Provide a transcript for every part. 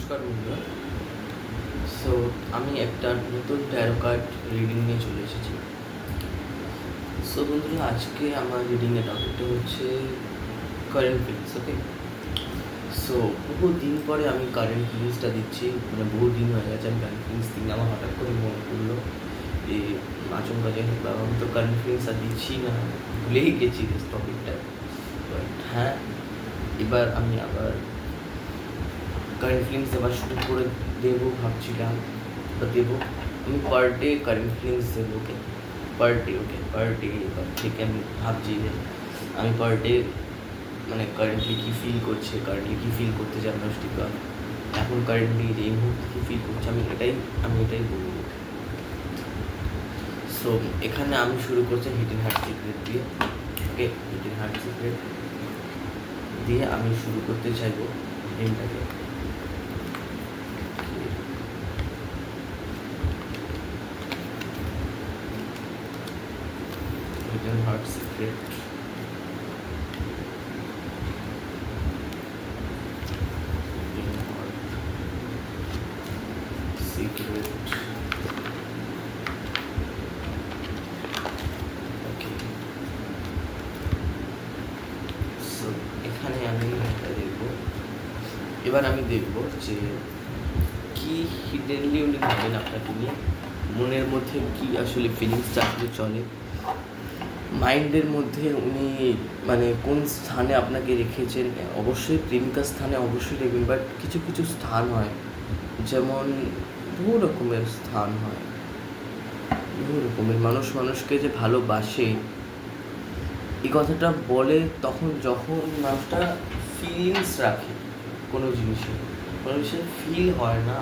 নমস্কার বন্ধুরা সো আমি একটা নতুন ট্যারো কার্ড রিডিং নিয়ে চলে এসেছি। সো বন্ধুরা, আজকে আমার রিডিংয়ের টপিকটা হচ্ছে কারেন্ট ফিলিংস ওকে সো বহু দিন পরে আমি কারেন্ট ফিলিংসটা দিচ্ছি মানে বহু দিন হয়ে গেছে, আমি কারেন্ট ফিলিংস দিন আমার হঠাৎ করে মনে পড়ল এই আচমকা যে বাবা, আমি তো কারেন্ট ফিলিংস আর দিচ্ছি না। ভুলেই গেছি টপিকটা বাট হ্যাঁ এবার আমি আবার কারেন্ট ফিলিংস দেওয়া শুরু করে দেবো ভাবছিলাম, বা দেবো। আমি পার ডে কারেন্ট ফিলিংস দেবো ওকে per day okay per day এবার থেকে আমি ভাবছি যে আমি পার ডে মানে কারেন্টলি কী ফিল করছে কারেন্টলি কী ফিল করতে চাই মানুষটিকা এখন কারেন্টলি যে এই মুহূর্তে কী ফিল করছে, আমি এটাই আমি এটাই বলব। সো এখানে আমি শুরু করছি হিটেন হার্ট সিক্রেট দিয়ে ওকে হিটেন হার্ট সিক্রেট দিয়ে আমি শুরু করতে চাইব রিডিংটাকে Secret. Hidden Heart Secret. Okay. So, এখানে আমি এবার আমি দেখব যে কি হিডেনলি উনি ভাবেন আপনাকে নিয়ে মনের মধ্যে কি আসলে ফিলিংসটা আসলে চলে মাইন্ডের মধ্যে উনি মানে কোন স্থানে আপনাকে রেখেছেন? অবশ্যই প্রেমিকা স্থানে অবশ্যই দেখবেন বাট কিছু কিছু স্থান হয়। যেমন বহু রকমের স্থান হয়। বহু রকমের মানুষ, মানুষকে যে ভালোবাসে। এই কথাটা বলে তখন যখন মানুষটা ফিলিংস রাখে কোনো জিনিসে, কোনো জিনিসের ফিল হয় না,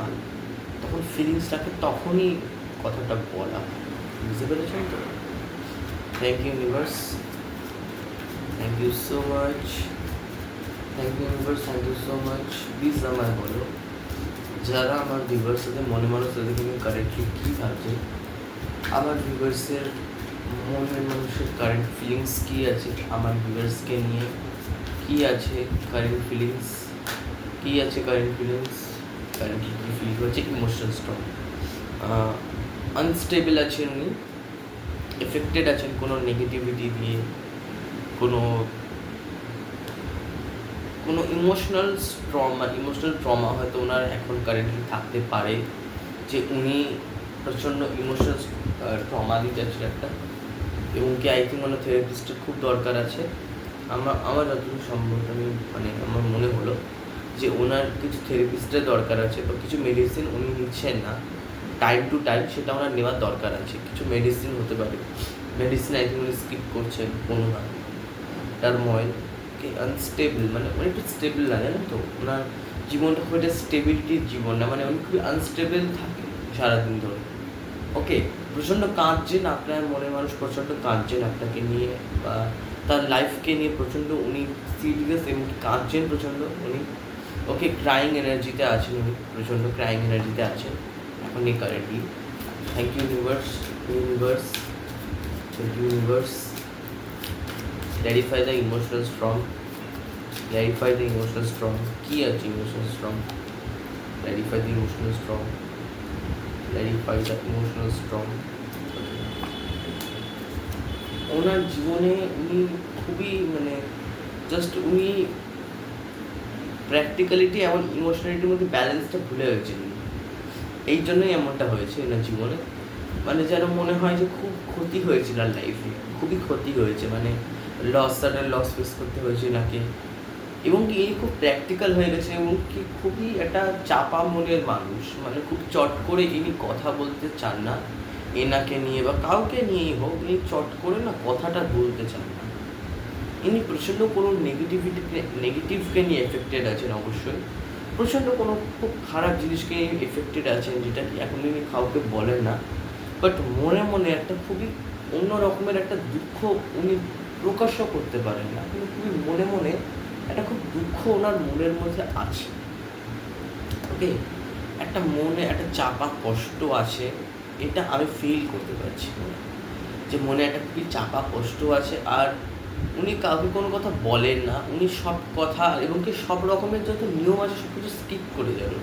তখন ফিলিংস রাখে, তখনই কথাটা বলা বুঝতে পেরেছেন তো? Thank you universe thank you so much thank you universe thank you so much please আমায় বলো, যারা আমার ভিউয়ার্স সাথে মনে মনে তাদেরকে আমি কারেন্টলি কী ভাবছে? আমার ভিউয়ার্সের মনের মানুষের কারেন্ট ফিলিংস কী আছে? আমার ভিউয়ার্সকে নিয়ে কী আছে কারেন্ট ফিলিংস কী আছে কারেন্ট ফিলিংস কারেন্টলি কী ফিল হচ্ছে ইমোশনাল স্ট্রং আনস্টেবল আছেন উনি এফেক্টেড আছেন কোনো নেগেটিভিটি দিয়ে, কোনো কোনো ইমোশনাল ট্রমা ইমোশনাল ট্রমা হয়তো ওনার এখন কারেন্টলি থাকতে পারে, যে উনি প্রচণ্ড ইমোশনাল ট্রমা দিতে আছে একটা। এবং কি আই থিঙ্ক ওনার থেরাপিস্টের খুব দরকার আছে। আমার আমার যতটুকু সম্ভব আমি মানে আমার মনে হলো যে ওনার কিছু থেরাপিস্টের দরকার আছে বা কিছু মেডিসিন উনি নিচ্ছেন না। টাইম টু টাইম সেটা ওনার নেওয়ার দরকার আছে। কিছু মেডিসিন হতে পারে। মেডিসিন থিঙ্ক উনি স্কিপ করছেন কোনো না। টার্ময়েল কি আনস্টেবল মানে উনি একটু স্টেবল না তো? ওনার জীবনটা খুব একটা স্টেবিলিটির জীবন না মানে উনি খুবই আনস্টেবল থাকে সারাদিন ধরে। ওকে, প্রচণ্ড কাঁদছেন আপনার মনের মানুষ, প্রচণ্ড কাঁদছেন আপনাকে নিয়ে, বা তার লাইফকে নিয়ে প্রচণ্ড উনি সিরিয়াস এমনি কাঁদছেন প্রচণ্ড উনি। ওকে ক্রাইং এনার্জিতে আছেন উনি, প্রচণ্ড ক্রাইং এনার্জিতে আছেন। এখন এই currently thank you universe universe thank you universe clarify the emotional strong clarify the emotional strong কি আছে emotional strong clarify the emotional strong clarify the emotional strong ওনার জীবনে উনি খুবই মানে জাস্ট উনি প্র্যাকটিক্যালিটি এমন ইমোশনালিটির মধ্যে ব্যালেন্সটা ভুলে গেছেন উনি। এই জন্যই এমনটা হয়েছে এনার জীবনে। মানে যেন মনে হয় যে খুব ক্ষতি হয়েছিল আর লাইফে খুবই ক্ষতি হয়েছে। মানে লস সাডেন লস ফেস করতে হয়েছে নাকি এবং কি এই খুব প্র্যাকটিক্যাল হয়ে গেছে এবং কি খুবই একটা চাপা মনের মানুষ। মানে খুব চট করে ইনি কথা বলতে চান না এনাকে নিয়ে বা কাউকে নিয়েই হোক, ইনি চট করে না কথাটা বলতে চান না। ইনি প্রচণ্ড কোনো নেগেটিভিটিকে নেগেটিভকে নিয়ে এফেক্টেড আছেন অবশ্যই। প্রচণ্ড কোনো খুব খারাপ জিনিসকে এফেক্টেড আছেন যেটা কি এখন কাউকে বলেন না। বাট মনে মনে একটা খুবই অন্য রকমের একটা দুঃখ উনি প্রকাশও করতে পারেন না। কিন্তু খুবই মনে মনে একটা খুব দুঃখ ওনার মনের মধ্যে আছে। ওকে একটা মনে, একটা চাপা কষ্ট আছে, এটা আমি ফিল করতে পারছি যে মনে একটা খুবই চাপা কষ্ট আছে, আর উনি কাউকে কোনো কথা বলেন না, উনি সব কথা এবং কি সব রকমের যত নিয়ম আছে সব কিছু স্কিপ করে যান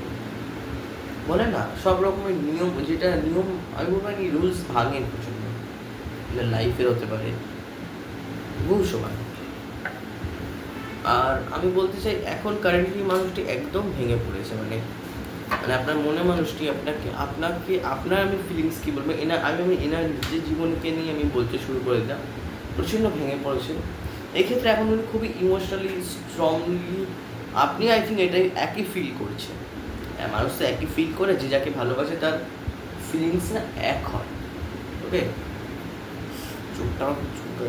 বলে না, সব রকমের নিয়ম, যেটা নিয়ম, আমি বলব কি রুলস ভাঙেন প্রচণ্ড। লাইফের হতে পারে। বহু সময় আর আমি বলতে চাই, এখন কারেন্টলি মানুষটি একদম ভেঙে পড়েছে মানে মানে আপনার মনে মানুষটি আপনাকে আপনাকে, আপনার আমি ফিলিংস কী বলব, এনার, আমি আমি, এনার নিজের জীবনকে নিয়ে আমি বলতে শুরু করে দিলাম। প্রচণ্ড ভেঙে পড়েছে এক্ষেত্রে এখন উনি খুবই ইমোশনালি স্ট্রংলি আপনি আই থিঙ্ক এটাই একই ফিল করছেন। হ্যাঁ, মানুষ তো একই ফিল করে যে যাকে ভালোবাসে তার ফিলিংস না এক হয়। ওকে চোখটা আমার খুব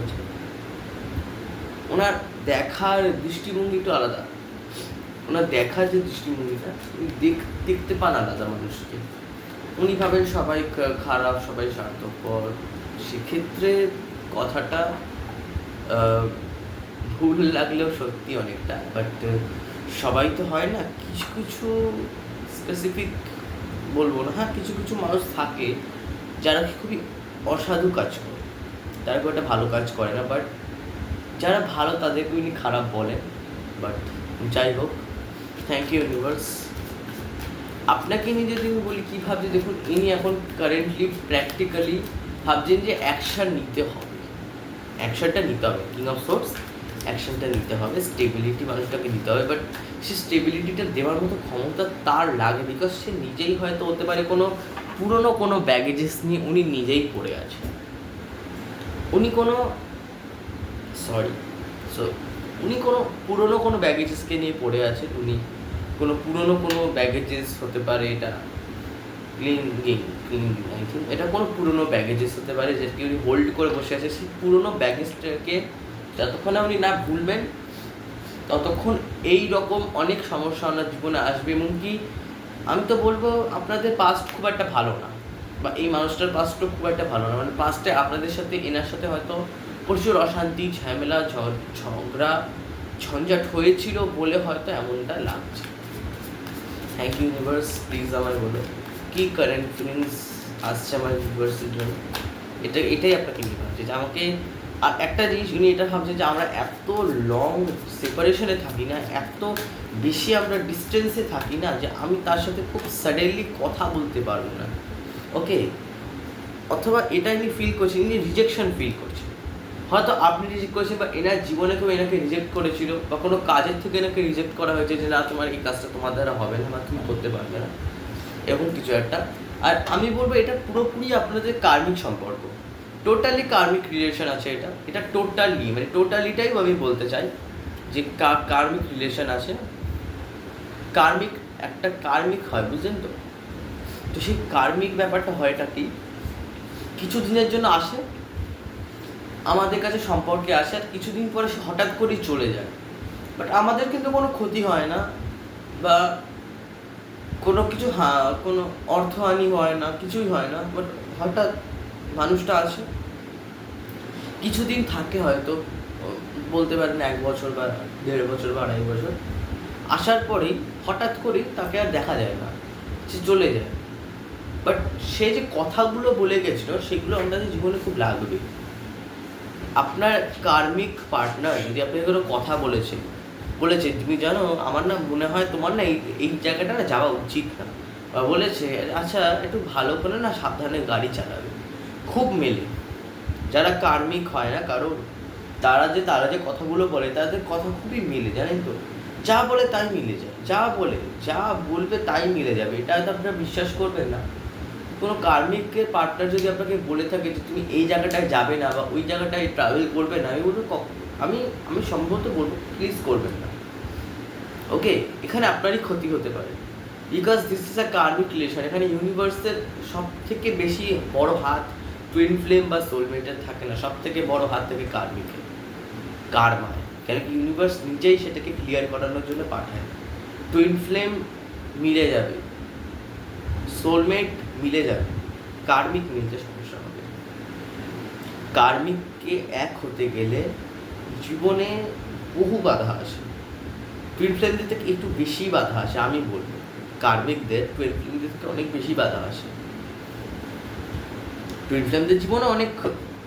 ওনার দেখার দৃষ্টিভঙ্গি একটু আলাদা। ওনার দেখার যে দৃষ্টিভঙ্গিটা উনি দেখ দেখতে পান আলাদা মানুষকে। উনি ভাবেন সবাই খারাপ সবাই স্বার্থপর। সেক্ষেত্রে কথাটা ভুল লাগলেও সত্যি অনেকটা বাট সবাই তো হয় না, কিছু কিছু স্পেসিফিক বলব না হ্যাঁ কিছু কিছু মানুষ থাকে যারা খুবই অসাধু কাজ করে, তারা খুব একটা ভালো কাজ করে না বাট যারা ভালো তাদেরকে উনি খারাপ বলেন বাট যাই হোক থ্যাংক ইউ ইউনিভার্স আপনাকে নিয়ে যদি আমি বলি, কী ভাবছি দেখুন, ইনি এখন কারেন্টলি প্র্যাকটিক্যালি ভাবছেন যে অ্যাকশান নিতে হবে। অ্যাকশনটা নিতে হবে। কিং অফ সোর্স অ্যাকশনটা নিতে হবে। স্টেবিলিটি মানুষটাকে দিতে হবে। বাট সে স্টেবিলিটিটা দেওয়ার মতো ক্ষমতা তার লাগে বিকজ সে নিজেই হয়তো হতে পারে কোনো পুরনো কোনো ব্যাগেজেস নিয়ে উনি নিজেই পড়ে আছে। উনি কোনো সরি সো উনি কোনো পুরনো কোনো ব্যাগেজেসকে নিয়ে পড়ে আছেন। উনি কোনো পুরনো কোনো ব্যাগেজেস হতে পারে এটা ক্লিনিং থিঙ্ক এটা কোনো পুরনো ব্যাগেজেস হতে পারে যেটাকে উনি হোল্ড করে বসে আছে, সেই পুরনো ব্যাগেজটাকে যতক্ষণ উনি না ভুলবেন, ততক্ষণ এই রকম অনেক সমস্যা ওনার জীবনে আসবে এমনকি আমি তো বলব আপনাদের পাস্ট খুব একটা ভালো না বা এই মানুষটার পাস্টও খুব একটা ভালো না। মানে পাস্টে আপনাদের সাথে, এনার সাথে হয়তো প্রচুর অশান্তি, ঝামেলা ঝগড়া, ঝঞ্ঝাট হয়েছিল বলে হয়তো এমনটা লাগছে। থ্যাংক ইউ ইউনিভার্স প্লিজ আমায় বলো। কি কারেন্ট ফিলিংস আসছে আমার ইউনিভার্সের জন্য? এটা, এটাই আপনাকে নিয়ে ভাবছে যে আমাকে, আর একটা জিনিস উনি এটা ভাবছে যে আমরা এত লং সেপারেশনে থাকি না, এত বেশি আমরা ডিস্টেন্সে থাকি না যে আমি তার সাথে খুব সাডেনলি কথা বলতে পারব না। ওকে অথবা এটা ইনি ফিল করছেন ইনি রিজেকশন ফিল করছেন। হয়তো আপনি রিজেক্ট করেছেন বা এনার জীবনে কেউ এনাকে রিজেক্ট করেছিল বা কোনো কাজের থেকে এনাকে রিজেক্ট করা হয়েছে যে না, তোমার এই কাজটা তোমার দ্বারা হবে না বা তুমি করতে পারবে না। এবং কিছু একটা। আর আমি বলব, এটা পুরোপুরি আপনাদের কার্মিক সম্পর্ক। টোটালি কার্মিক রিলেশন আছে এটা। এটা টোটালি মানে টোটালিটাই আমি বলতে চাই যে কার্মিক রিলেশন আছে। কার্মিক, একটা কার্মিক হয়, বুঝলেন তো? তো সেই কার্মিক ব্যাপারটা হয়টা কি? কিছু দিনের জন্য আসে, আমাদের কাছে সম্পর্কে আসে, আর কিছুদিন পরে সে হঠাৎ করেই চলে যায়। বাট আমাদের কিন্তু কোনো ক্ষতি হয় না, বা কোনো কিছু হ্যাঁ কোনো অর্থহানি হয় না, কিছুই হয় না বাট হঠাৎ মানুষটা আসে। কিছুদিন থাকে হয়তো বলতে পারেন এক বছর বা দেড় বছর বা আড়াই বছর। আসার পরেই হঠাৎ করেই তাকে আর দেখা যায় না, সে চলে যায়। বাট সে যে কথাগুলো বলে গেছিল, সেগুলো আপনাদের জীবনে খুব লাগবে। আপনার কার্মিক পার্টনার যদি আপনাকে কোনো কথা বলেছে বলেছে, তুমি জানো, আমার না মনে হয় তোমার না এই জায়গাটা না যাওয়া উচিত না। বলেছে আচ্ছা একটু ভালো করে না সাবধানে গাড়ি চালাবে। খুব মেলে। যারা কার্মিক হয় না কারণ তারা যে তারা যে কথাগুলো বলে, তাদের কথা খুবই মিলে, জানেন তো? যা বলে তাই মিলে যায়। যা বলে, যা বলবে তাই মিলে যাবে, এটা হয়তো আপনারা বিশ্বাস করবেন না। কোনো কার্মিকের পার্টনার যদি আপনাকে বলে থাকে যে, তুমি এই জায়গাটায় যাবে না বা ওই জায়গাটায় ট্রাভেল করবে না, আমি বলব আমি আমি সম্ভবত বলব প্লিজ করবেন না। ওকে এখানে আপনারই ক্ষতি হতে পারে। Because this is a karmic relation এখানে ইউনিভার্সের সব থেকে বেশি বড় হাত টুইন ফ্লেম বা সোলমেটের থাকে না। সব থেকে বড় হাত থেকে কার্মিকের কারমায় কেন কি ইউনিভার্স নিজেই সেটাকে ক্লিয়ার করানোর জন্য পাঠায় টুইন ফ্লেম মিলে যাবে। সোলমেট মিলে যাবে। কার্মিক মিলতে সমস্যা হবে। কার্মিককে এক হতে গেলে জীবনে বহু বাধা আসে। টুইন ফ্লেমদের থেকে একটু বেশি বাধা আসে, আমি বলব। কার্মিকদের টুইন ফ্লেমদের থেকে অনেক বেশি বাধা আসে। টুইন ফ্লেমদের জীবনে অনেক,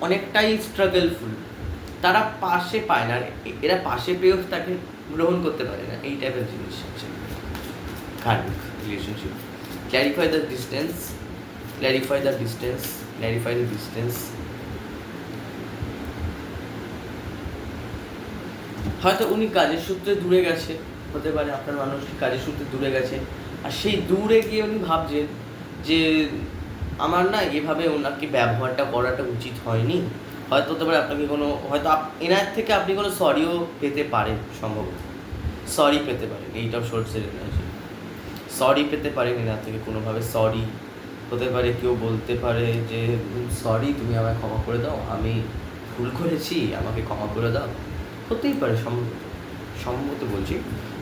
অনেকটাই স্ট্রাগলফুল তারা পাশে পায় না এরা পাশে পেয়েও তাকে গ্রহণ করতে পারে না, এই টাইপের জিনিস আছে karmic relationship clarify the distance clarify the distance clarify the distance হয়তো উনি কাজের সূত্রে দূরে গেছে, হতে পারে আপনার মানুষ কাজের সূত্রে দূরে গেছে। আর সেই দূরে গিয়ে উনি ভাবছেন যে আমার না এভাবে ওনাকে ব্যবহারটা করাটা উচিত হয়নি। হয়তো হতে পারে আপনাকে কোনো, হয়তো এনার থেকে আপনি কোনো সরিও পেতে পারেন সম্ভবত। সরি পেতে পারেন এইটাও শর্টসের এনার্জি সরি পেতে পারেন এনার থেকে কোনোভাবে সরি হতে পারে কেউ বলতে পারে যে সরি তুমি আমায় ক্ষমা করে দাও, আমি ভুল করেছি, আমাকে ক্ষমা করে দাও। হতেই পারে সম্ভবত সম্ভবত বলছি।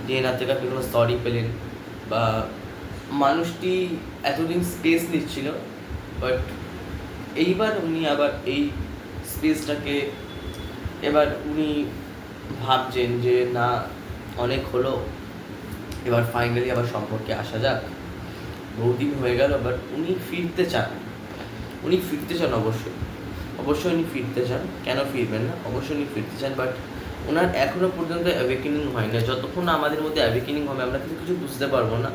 যে এনার থেকে আপনি কোনো সরি পেলেন বা মানুষটি এতদিন স্পেস নিচ্ছিল বাট এইবার উনি আবার এই স্পেসটাকে এবার উনি ভাবছেন যে না, অনেক হলো, এবার ফাইনালি আবার সম্পর্কে আসা যাক। বহুদিন হয়ে গেল বাট উনি ফিরতে চান। উনি ফিরতে চান অবশ্যই। অবশ্যই উনি ফিরতে চান। কেন ফিরবেন না? অবশ্যই উনি ফিরতে চান বাট ওনার এখনও পর্যন্ত অ্যাওয়েকেনিং হয় না যতক্ষণ না আমাদের মধ্যে অ্যাওয়েকেনিং হবে, আমরা কিন্তু কিছু বুঝতে পারব না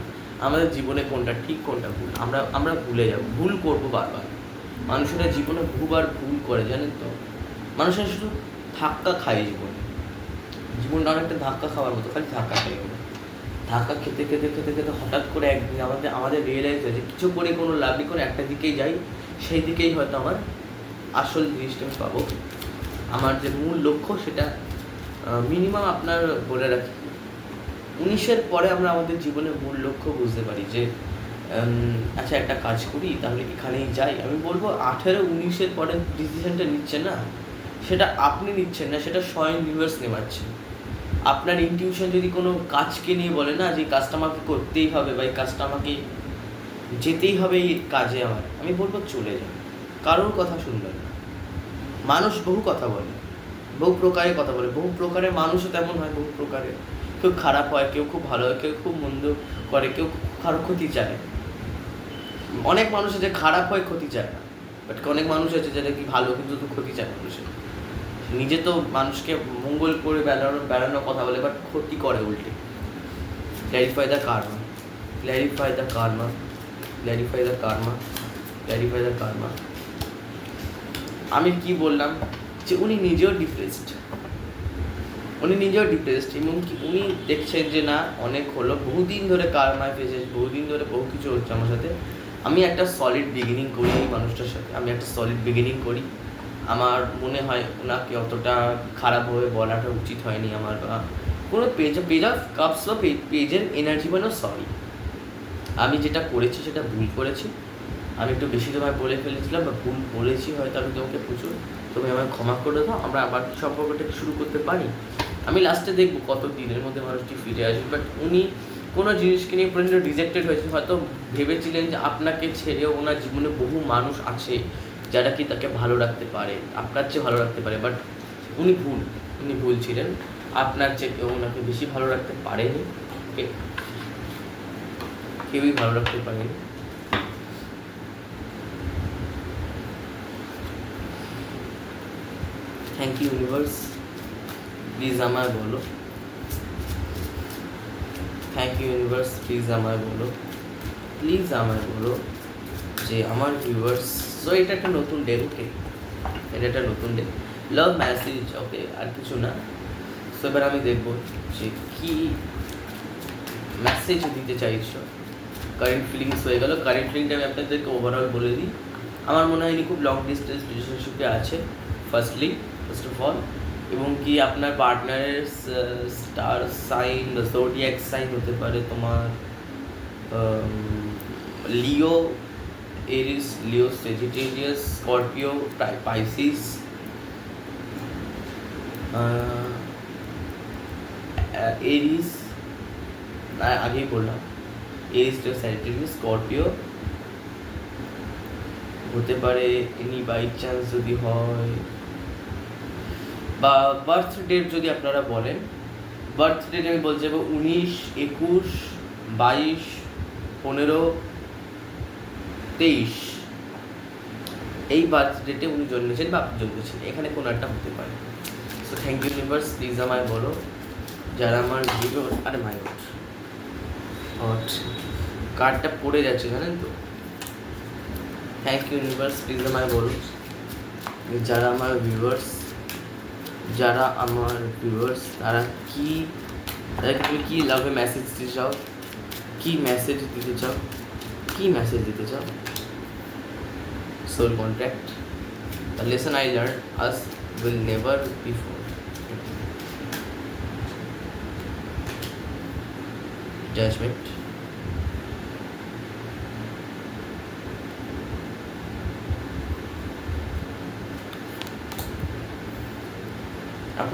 আমাদের জীবনে কোনটা ঠিক, কোনটা ভুল। আমরা আমরা ভুলে যাব, ভুল করব বারবার। মানুষেরা জীবনে বহুবার ভুল করে, জানেন তো? মানুষেরা শুধু ধাক্কা খায় জীবনে। জীবনটা অনেকটা ধাক্কা খাওয়ার মতো, খালি ধাক্কা খাই ধাক্কা খেতে খেতে খেতে খেতে হঠাৎ করে একদিন আমাদের আমাদের রিয়েলাইজ হয় কিছু করে কোনো লাভ নেই করে একটা দিকেই যাই, সেই দিকেই হয়তো আমার আসল জিনিসটা আমি পাবো। আমার যে মূল লক্ষ্য সেটা মিনিমাম আপনার বলে রাখি, উনিশের পরে আমরা আমাদের জীবনের মূল লক্ষ্য বুঝতে পারি যে আচ্ছা একটা কাজ করি, তাহলে এখানেই যাই? আমি বলব আঠেরো উনিশের পরে ডিসিশনটা নিচ্ছেন না, সেটা আপনি নিচ্ছেন না, সেটা স্বয়ং ইউনিভার্স নেওয়াচ্ছে আপনার ইনটিউশন যদি কোনো কাজকে নিয়ে বলে না যে কাজটা আমাকে করতেই হবে বা এই কাজটা আমাকে যেতেই হবে এই কাজে আমার, আমি বলব চলে যান। কারোর কথা শুনবেন না। মানুষ বহু কথা বলে। বহু প্রকারে কথা বলে, বহু প্রকারের মানুষও তেমন হয়, বহু প্রকারের কেউ খারাপ হয়, কেউ খুব ভালো হয়, কেউ খুব মন্দ করে, কেউ কারও ক্ষতি চায়। অনেক মানুষ আছে খারাপ হয়, ক্ষতি চায় না। বাট অনেক মানুষ আছে যেটা কি ভালো, কিন্তু তো ক্ষতি চায় মানুষের। নিজে তো মানুষকে মঙ্গল করে বেড়ানো, বেড়ানোর কথা বলে বাট ক্ষতি করে উল্টে। Clarify the karma clarify the karma clarify the karma clarify the karma আমি কি বললাম? যে উনি নিজেও ডিপ্রেসড উনি নিজেও ডিপ্রেসড এবং কি উনি দেখছেন যে না, অনেক হলো, বহুদিন ধরে কারমায় ফেসে বহুদিন ধরে বহু কিছু হচ্ছে আমার সাথে। আমি একটা সলিড বিগিনিং করি এই মানুষটার সাথে, আমি একটা সলিড বিগিনিং করি। আমার মনে হয় ওনাকে অতটা খারাপভাবে বলাটা উচিত হয়নি আমার, বা কোনো পেজ পেজ অফ কাপস বা পেজের এনার্জি মানে সরি আমি যেটা করেছি সেটা ভুল করেছি। আমি একটু বেশি তোমায় বলে ফেলেছিলাম বা ভুল বলেছি হয়তো আমি তোমাকে প্রচুর। তুমি আমায় ক্ষমা করে দাও, আমরা আবার সম্পর্কটাকে শুরু করতে পারি। আমি লাস্টে দেখব কত দিনের মধ্যে মানুষটি ফিরে আসবে বাট উনি কোনো জিনিসকে নিয়ে পর্যন্ত রিজেক্টেড হয়েছে। হয়তো ভেবেছিলেন যে আপনাকে ছেড়ে ওনার জীবনে বহু মানুষ আছে যারা কি তাকে ভালো রাখতে পারে, আপনার চেয়ে ভালো রাখতে পারে বাট উনি ভুল উনি ভুল ছিলেন। আপনার চেয়ে কেউ ওনাকে বেশি ভালো রাখতে পারেনি। কেউই ভালো রাখতে পারেনি। Thank you universe. প্লিজ আমায় বলো। থ্যাংক ইউ ইউনিভার্স, প্লিজ আমায় বলো। প্লিজ আমায় বলো যে আমার ভিউয়ার্স সো এটা একটা নতুন ডে ওকে এটা একটা নতুন ডে লাভ মেসেজ ওকে আর কিছু না। সো এবার আমি দেখব যে কি মেসেজ দিতে চাইছো। কারেন্ট ফিলিংস হয়ে গেল। কারেন্ট ফিলিংটা আমি আপনাদেরকে ওভারঅল বলে দিই। আমার মনে হয় খুব লং ডিস্টেন্স রিলেশনশিপে আছে ফার্স্টলি ফার্স্ট অফ অল এবং কি আপনার পার্টনারের স্টার সাইন জোডিয়াক সাইন হতে পারে তোমার Leo Aries Leo Sagittarius Scorpio Pisces Aries আগেই বললাম এরিস স্যাজিটেরিয়াস স্করপিও হতে পারে এনি বাই চান্স যদি হয় বা বার্থ ডেট যদি আপনারা বলেন বার্থ ডেট আমি বলতে যাব উনিশ, একুশ, বাইশ, পনেরো, তেইশ। এই বার্থ ডেটে উনি জন্মেছেন বা আপনি জন্মেছেন, এখানে কোনো একটা হতে পারে। So thank you universe please আমায় বলো, যারা আমার ভিডিও আরে মাই গড কার্ডটা পড়ে যাচ্ছে, জানেন তো? থ্যাংক ইউ ইউনিভার্স প্লিজ আমায় বলো, যারা আমার ভিউয়ার্স যারা আমার ভিউয়ার্স তারা কি তাদেরকে তুমি কী লাভে মেসেজ দিতে চাও কী মেসেজ দিতে চাও কী মেসেজ দিতে চাও soul contact The lesson I learned, us will never be forgotten. Judgment.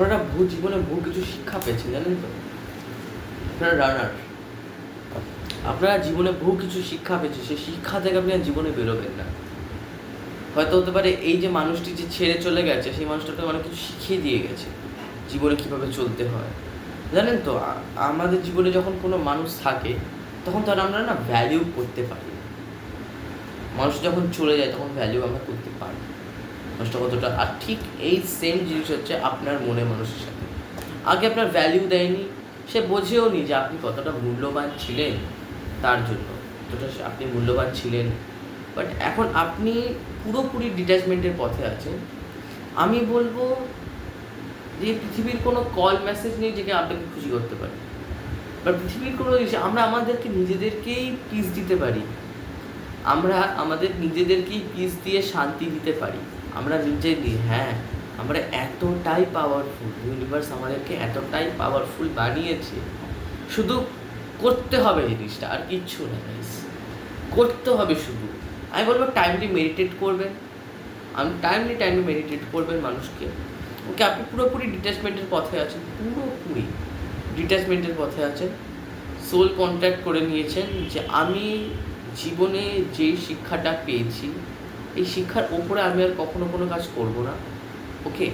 আপনারা বহু জীবনে বহু কিছু শিক্ষা পেয়েছেন, জানেন তো? আপনারা রানার। আপনারা জীবনে বহু কিছু শিক্ষা পেয়েছে সেই শিক্ষা থেকে আপনি আর জীবনে বেরোবেন না। হয়তো হতে পারে এই যে মানুষটি যে ছেড়ে চলে গেছে, সেই মানুষটাকে অনেক কিছু শিখিয়ে দিয়ে গেছে, জীবনে কীভাবে চলতে হয়। জানেন তো আমাদের জীবনে যখন কোনো মানুষ থাকে, তখন তার আমরা না ভ্যালিউ করতে পারি মানুষ যখন চলে যায়, তখন ভ্যালিউ আমরা করতে পারি মানুষটা কতটা আর ঠিক এই সেম জিনিস হচ্ছে আপনার মনে মানুষের সাথে। আগে আপনার ভ্যালিউ দেয়নি, সে বোঝেও নি যে আপনি কতটা মূল্যবান ছিলেন তার জন্য। কতটা আপনি মূল্যবান ছিলেন। বাট এখন আপনি পুরোপুরি ডিট্যাচমেন্টের পথে আছেন। আমি বলব যে পৃথিবীর কোনো কল মেসেজ নেই যেটা আপনাকে খুশি করতে পারে। বাট পৃথিবীর কোনো জিনিস, আমরা আমাদেরকে নিজেদেরকেই পিস দিতে পারি। আমরা আমাদের নিজেদেরকেই পিস দিয়ে শান্তি দিতে পারি। আমরা নিজে দিই হ্যাঁ। আমরা এতটাই পাওয়ারফুল ইউনিভার্স আমাদেরকে এতটাই পাওয়ারফুল বানিয়েছে। শুধু করতে হবে জিনিসটা, আর কিচ্ছু না। করতে হবে শুধু। আমি বলব টাইমলি মেডিটেট করবেন। আমি টাইমলি টাইমলি মেডিটেট করবেন মানুষকে। ওকে, আপনি পুরোপুরি ডিট্যাচমেন্টের পথে আছেন, পুরোপুরি ডিট্যাচমেন্টের পথে আছেন। সোল কন্ট্যাক্ট করে নিয়েছেন যে আমি জীবনে যেই শিক্ষাটা পেয়েছি এই শিক্ষার ওপরে আমি আর কখনো কোনো কাজ করব না। ওকে?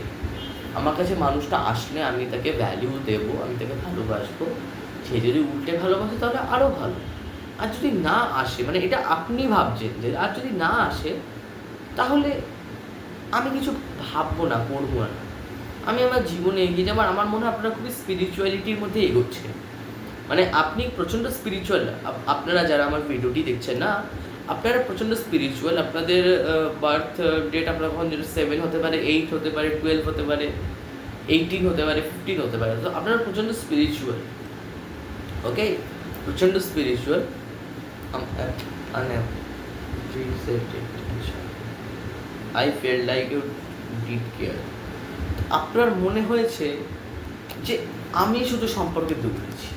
আমার কাছে মানুষটা আসলে আমি তাকে ভ্যালিউ দেবো, আমি তাকে ভালোবাসবো। সে যদি উল্টে ভালোবাসে তাহলে আরও ভালো। আর যদি না আসে মানে এটা আপনি ভাবছেন যে আর যদি না আসে, তাহলে আমি কিছু ভাববো না, করব না। আমি আমার জীবনে এগিয়ে যাব আমার মনে হয় আপনারা খুবই স্পিরিচুয়ালিটির মধ্যে এগোচ্ছেন। মানে আপনি প্রচণ্ড স্পিরিচুয়াল আপনারা যারা আমার ভিডিওটি দেখছেন না আপনারা প্রচণ্ড স্পিরিচুয়াল আপনাদের বার্থ ডেট আপনার কখন যেটা সেভেন হতে পারে এইট হতে পারে টুয়েলভ হতে পারে এইটিন হতে পারে ফিফটিন হতে পারে তো আপনারা প্রচণ্ড স্পিরিচুয়াল ওকে প্রচণ্ড spiritual I feel like you did care আপনার মনে হয়েছে যে আমি শুধু সম্পর্কে দৌড়েছি।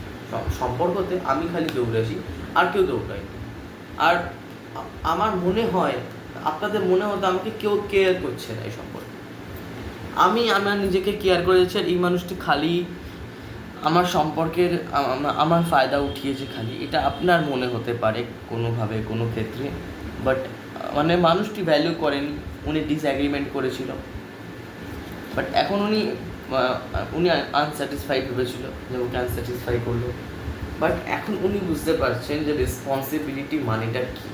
সম্পর্কতে আমি খালি দৌড়েছি আর কেউ দৌড়ায়নি। আর আমার মনে হয়, আপনাদের মনে হতো আমাকে কেউ কেয়ার করছে না এই সম্পর্কে। আমি, আমার নিজেকে কেয়ার করেছি আর এই মানুষটি খালি আমার সম্পর্কের আমার ফায়দা উঠিয়েছে খালি। এটা আপনার মনে হতে পারে কোনোভাবে, কোনো ক্ষেত্রে। বাট মানে মানুষটি ভ্যালু করেনি, উনি ডিসঅ্যাগ্রিমেন্ট করেছিল। বাট এখন উনি উনি আনস্যাটিসফাইড ভেবেছিল যে ওকে আনস্যাটিসফাই করল। বাট এখন উনি বুঝতে পারছেন যে রেসপন্সিবিলিটি মানেটা কী।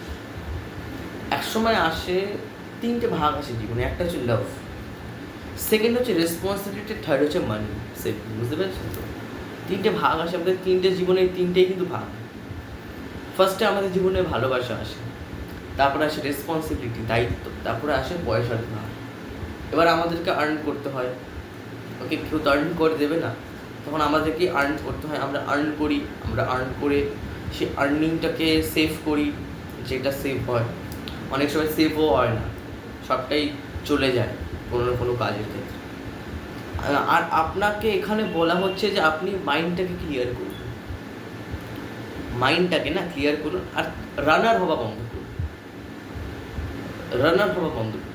একসময় আসে তিনটে ভাগ আসে জীবনে, একটা হচ্ছে লাভ সেকেন্ড হচ্ছে রেসপন্সিবিলিটি থার্ড হচ্ছে মানি সেভ বুঝতে পেরেছেন তো? তিনটে ভাগ আসে, আমাদের তিনটে জীবনে তিনটেই কিন্তু ভাগ। ফার্স্টে আমাদের জীবনে ভালোবাসা আসে, তারপরে আসে রেসপন্সিবিলিটি দায়িত্ব, তারপরে আসে পয়সার ভাগ। এবার আমাদেরকে আর্ন করতে হয়। ওকে কেউ তো আর্ন করে দেবে না। তখন আমাদেরকে আর্ন করতে হয়, আমরা আর্ন করি, আমরা আর্ন করে সেই আর্নিংটাকে সেভ করি, যেটা সেভ হয়। অনেক সময় সেভও হয় না। সবটাই চলে যায় কোনো না কোনো কাজের ক্ষেত্রে। আর- আপনাকে এখানে বলা হচ্ছে যে আপনি মাইন্ডটাকে ক্লিয়ার করুন। মাইন্ডটাকে না ক্লিয়ার করুন আর রানার হওয়া বন্ধ করুন। রানার হওয়া বন্ধ করুন।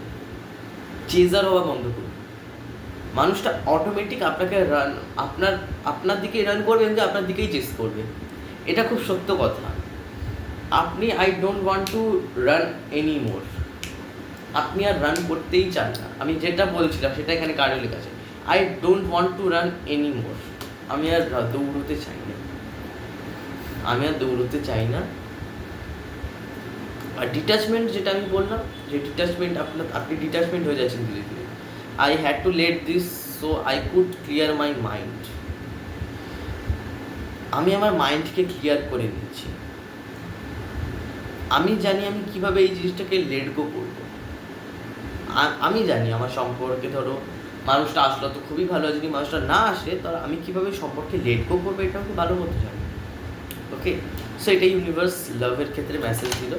চেজার হওয়া বন্ধ করুন। মানুষটা অটোমেটিক আপনাকে রান আপনার আপনার দিকেই রান করবে কিন্তু আপনার দিকেই চেস করবে। এটা খুব সত্য কথা। আপনি I don't want to run any more আপনি আর রান করতেই চান না। আমি যেটা বলছিলাম, সেটা এখানে কার্ডে লেখা আছে। I don't want to run any more আমি আর দৌড়তে চাই না। আমি আর দৌড়তে চাই না। আর ডিটাচমেন্ট যেটা আমি বললাম, যে ডিটাচমেন্ট আপনার, আপনি ডিটাচমেন্ট হয়ে যাচ্ছেন ধীরে ধীরে। I had to let this so I could clear my mind আমি আমার মাইন্ডকে ক্লিয়ার করে নিচ্ছি। আমি জানি আমি কীভাবে এই জিনিসটাকে লেট গো করব। আমি জানি আমার সম্পর্কে ধরো, মানুষটা আসলো তো খুবই ভালো যদি মানুষটা না আসে, তাহলে আমি কীভাবে সম্পর্কে লেট গো করব, এটা আমি ভালো হতে জানি। ওকে সো এটা ইউনিভার্স লাভের ক্ষেত্রে মেসেজ দিল।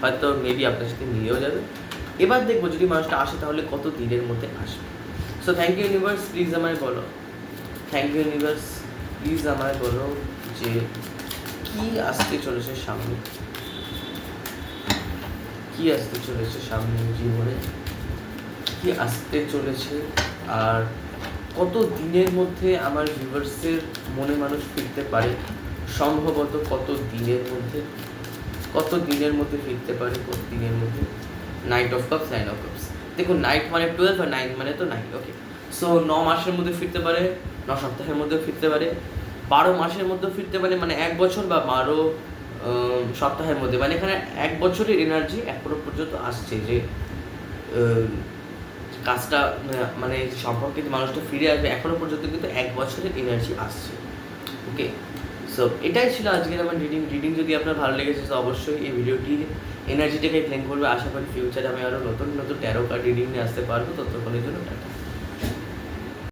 হয়তো মেবি আপনার সাথে মিলেও যাবে। এবার দেখব যদি মানুষটা আসে, তাহলে কত দিনের মধ্যে আসবে। So thank you universe please আমায় বলো। থ্যাংক ইউ ইউনিভার্স প্লিজ আমায় বলো যে, কি আসতে চলেছে সামনে? কি আসতে চলেছে সামনে জীবনে? কি আসতে চলেছে? আর কত দিনের মধ্যে আমার ভিউয়ার্সের মনে মানুষ ফিরতে পারে? সম্ভবত কত দিনের মধ্যে? কত দিনের মধ্যে ফিরতে পারে? কত দিনের মধ্যে? Knight of cups nine of cups দেখুন নাইট মানে টুয়েলভ আর নাইন মানে তো নাইন ওকে সো ন মাসের মধ্যে ফিরতে পারে, ন সপ্তাহের মধ্যে ফিরতে পারে, বারো মাসের মধ্যেও ফিরতে পারে মানে এক বছর বা বারো সপ্তাহের মধ্যে। মানে এখানে এক বছরের এনার্জি এখনও পর্যন্ত আসছে যে কাজটা মানে সম্পর্কে যে মানুষটা ফিরে আসবে, এখনও পর্যন্ত কিন্তু এক বছরের এনার্জি আসছে। ওকে সো এটাই ছিল আজকের আমার রিডিং রিডিং যদি আপনার ভালো লেগেছে, তো অবশ্যই এই ভিডিওটির এনার্জিটাকে ক্লেম করবে। আশা করি ফিউচারে আমি আরও নতুন নতুন ট্যারো কার্ড রিডিং নিয়ে আসতে পারব। ততক্ষণের জন্য টাটা।